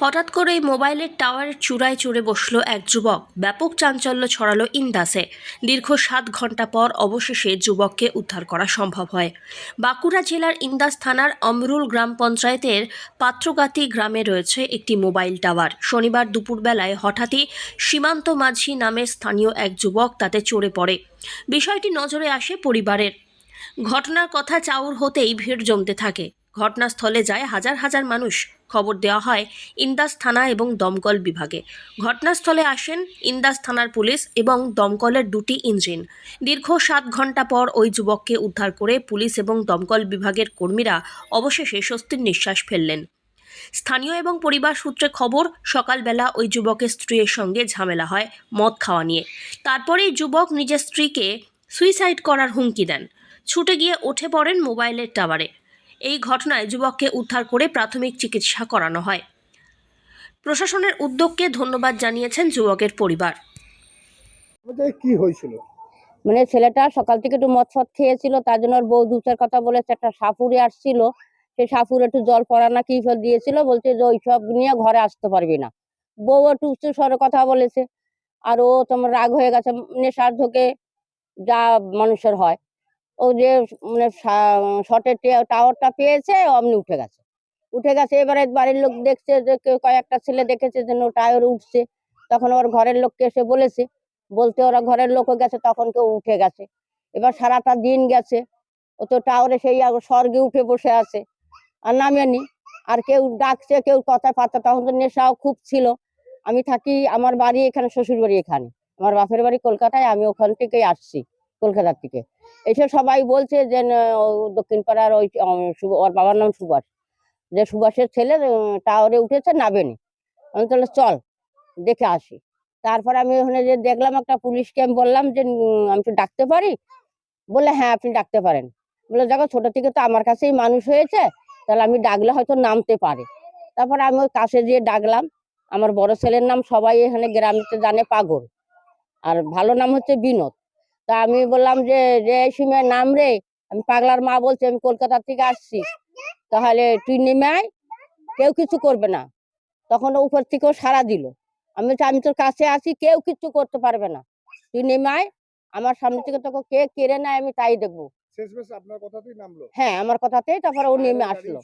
হঠাৎ করে মোবাইলের টাওয়ারের চূড়ায় চড়ে বসল এক যুবক। ব্যাপক চাঞ্চল্য ছড়ালো ইন্দাসে। দীর্ঘ সাত ঘণ্টা পর অবশেষে যুবককে উদ্ধার করা সম্ভব হয়। বাঁকুড়া জেলার ইন্দাস থানার অমরুল গ্রাম পঞ্চায়েতের পাত্রগাতি গ্রামে রয়েছে একটি মোবাইল টাওয়ার। শনিবার দুপুরবেলায় হঠাৎই সীমান্ত মাঝি নামের স্থানীয় এক যুবক তাতে চড়ে পড়ে। বিষয়টি নজরে আসে পরিবারের। ঘটনার কথা চাউর হতেই ভিড় জমতে থাকে। ঘটনাস্থলে যায় হাজার হাজার মানুষ। খবর দেওয়া হয় ইন্দাস থানা এবং দমকল বিভাগে। ঘটনাস্থলে আসেন ইন্দাস থানার পুলিশ এবং দমকলের দুটি ইঞ্জিন। দীর্ঘ সাত ঘণ্টা পর ওই যুবককে উদ্ধার করে পুলিশ এবং দমকল বিভাগের কর্মীরা অবশেষে স্বস্তির নিঃশ্বাস ফেললেন। স্থানীয় এবং পরিবার সূত্রে খবর, সকালবেলা ওই যুবকের স্ত্রীর সঙ্গে ঝামেলা হয় মদ খাওয়া নিয়ে। তারপরেই যুবক নিজের স্ত্রীকে সুইসাইড করার হুমকি দেন। ছুটে গিয়ে উঠে পড়েন মোবাইলের টাওয়ারে। এই ঘটনায় যুবককে উদ্ধার করে প্রাথমিক চিকিৎসা করানো হয়। প্রশাসনের উদ্যোগকে ধন্যবাদ জানিয়েছেন যুবকের পরিবার। কি হয়েছিল? মানে ছেলেটা সকাল থেকে একটু মদ ফদ খেয়েছিল তার জন্য ওর বউ দুধের কথা বলেছে একটা সাপুরে আসছিল। সে সাপুরে একটু জল পড়া না কি সব দিয়েছিল বলছে যে ওইসব নিয়ে ঘরে আসতে পারবি না। বউ একটু উচ্চ স্বরে কথা বলেছে আর ও তোমার রাগ হয়ে গেছে নেশার ঢোকে যা মানুষের হয়। ও যে মানে শর্টের টাওয়ারটা পেয়েছে, অমনি উঠে গেছে। উঠে গেছে, এবারে বাড়ির লোক দেখছে যে, কেউ কয়েকটা ছেলে দেখেছে যে টায়ার উঠছে। তখন ওর ঘরের লোককে এসে বলেছে, বলতে ওরা ঘরের লোকও গেছে, তখন কেউ উঠে গেছে। এবার সারাটা দিন গেছে, ও তো টাওয়ারে সেই স্বর্গে উঠে বসে আছে। আর নামেনি, আর কেউ ডাকছে, কেউ কথা পাতা তখন তো নেশাও খুব ছিল। আমি থাকি, আমার বাড়ি এখানে শ্বশুর বাড়ি এখানে। আমার বাপের বাড়ি কলকাতায়, আমি ওখান থেকেই আসছি, কলকাতার থেকে এসে সবাই বলছে যে দক্ষিণ পাড়ার ওই ওর বাবার নাম সুভাষ। যে সুভাষের ছেলে টাওয়ারে উঠেছে নাবেনি আমি তাহলে চল, দেখে আসি। তারপর আমি ওখানে যে দেখলাম একটা পুলিশকে আমি বললাম যে আমি তো ডাকতে পারি? বলে হ্যাঁ আপনি ডাকতে পারেন। বলে দেখো, ছোট থেকে তো আমার কাছেই মানুষ হয়েছে, তাহলে আমি ডাকলে হয়তো নামতে পারে। তারপর আমি ওই কাছে দিয়ে ডাকলাম। আমার বড় ছেলের নাম সবাই এখানে গ্রামেতে জানে পাগল। আর ভালো নাম হচ্ছে বিনোদ। তা আমি বললাম যে রে সিমের নাম রে আমি পাগলার মা বলছি আমি কলকাতা থেকে আসছি। তাহলে তুই নেমে আয় কেউ কিছু করবে না। তখন উপর থেকেও সারা দিল। আমি বলছি আমি তোর কাছে আছি কেউ কিচ্ছু করতে পারবে না। তুই নেমে আয় আমার সামনে থেকে তোকে কে কেড়ে নেয় আমি তাই দেখব। হ্যাঁ আমার কথাতেই তারপরে ও নেমে আসলো।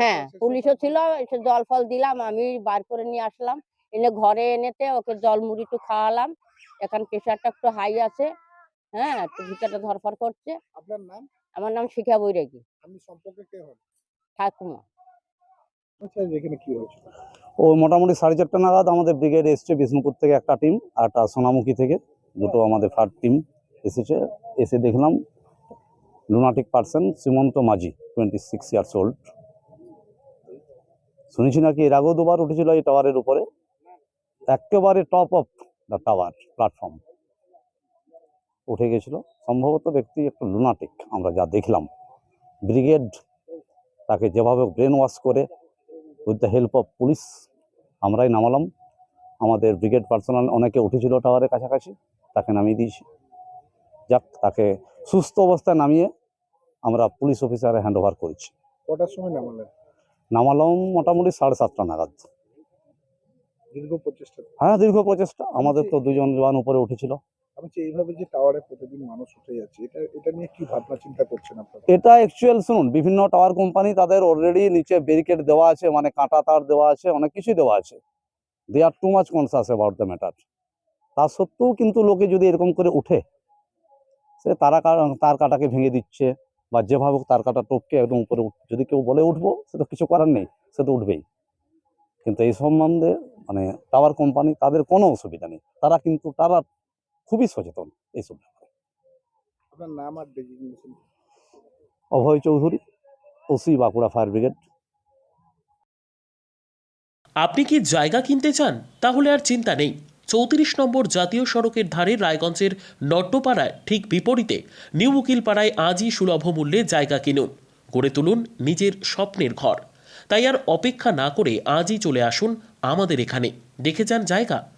হ্যাঁ পুলিশও ছিল এসে জল ফল দিলাম আমি বার করে নিয়ে আসলাম। এনে ঘরে এনেতে ওকে জল মুড়ি একটু খাওয়ালাম। এখন প্রেশারটা একটু হাই আছে। হ্যাঁ একটু ভিতরটা ধরফর করছে। আপনার নাম? আমার নাম শিখা বৈরাগী। আপনি সম্পর্কে কে হন ঠাকুমা। আচ্ছা এখানে কি হয়েছিল ও মোটামুটি সাড়ে চারটা নাগাদ আমাদের ব্রিগেড এসছে বিষ্ণুপুর থেকে একটা টিম আর একটা সোনামুখী থেকে। দুটো আমাদের ফার্ড টিম এসেছে। এসে দেখলাম লুনাটিক পার্সন সীমন্ত মাঝি টোয়েন্টি সিক্স ইয়ার্স ওল্ড শুনেছি নাকি এর আগেও দুবার উঠেছিল এই টাওয়ারের উপরে? একেবারে top of the tower platform উঠে গেছিল। সম্ভবত ব্যক্তি একটু লুনাটিক আমরা যা দেখলাম। ব্রিগেড তাকে যেভাবে ব্রেন ওয়াশ করে with the help of police আমরাই নামালাম। আমাদের ব্রিগেড পার্সোনাল অনেকে উঠেছিল টাওয়ারের কাছাকাছি তাকে নামিয়ে দিয়েছি। যাক তাকে সুস্থ অবস্থায় নামিয়ে আমরা পুলিশ অফিসারে হ্যান্ড ওভার করেছি। কটার সময় নামালেন? নামালাম মোটামুটি সাড়ে সাতটা নাগাদ। দীর্ঘ প্রচেষ্টা। হ্যাঁ দীর্ঘ প্রচেষ্টা। আমাদের তো দুজন জওয়ান উপরে উঠেছিল। আমি বলছি, এইভাবে যে টাওয়ারে প্রতিদিন মানুষ উঠে যাচ্ছে এটা এটা নিয়ে কি ভাবনা চিন্তা করছেন আপনারা? এটা অ্যাকচুয়াল শুনুন বিভিন্ন টাওয়ার কোম্পানি তাদের অলরেডি নিচে ব্যারিকেড দেওয়া আছে মানে কাঁটা তার দেওয়া আছে অনেক কিছুই দেওয়া আছে। They are too much conscious about the matter তা সত্ত্বেও কিন্তু লোকে যদি এরকম করে উঠে সে তারা তার কাটাকে ভেঙে দিচ্ছে বা যেভাবে তার কাটা টপকে একদম উপরে যদি কেউ বলে উঠবো সে তো কিছু করার নেই সে তো উঠবেই। কিন্তু এই সম্বন্ধে মানে টাওয়ার কোম্পানি তাদের কোনো অসুবিধা নেই। তারা কিন্তু তারা খুবই সচেতন এইসব ব্যাপারে। আপনার নাম আর Abhay Chowdhury OC Bankura fire brigade. আপনি কি জায়গা কিনতে চান? তাহলে আর চিন্তা নেই। চৌত্রিশ নম্বর জাতীয় সড়কের ধারে রায়গঞ্জের নট্টপাড়ায় ঠিক বিপরীতে নিউ উকিলপাড়ায় আজই সুলভ মূল্যে জায়গা কিনুন। গড়ে তুলুন নিজের স্বপ্নের ঘর। তাই আর অপেক্ষা না করে আজই চলে আসুন আমাদের এখানে। দেখে যান জায়গা।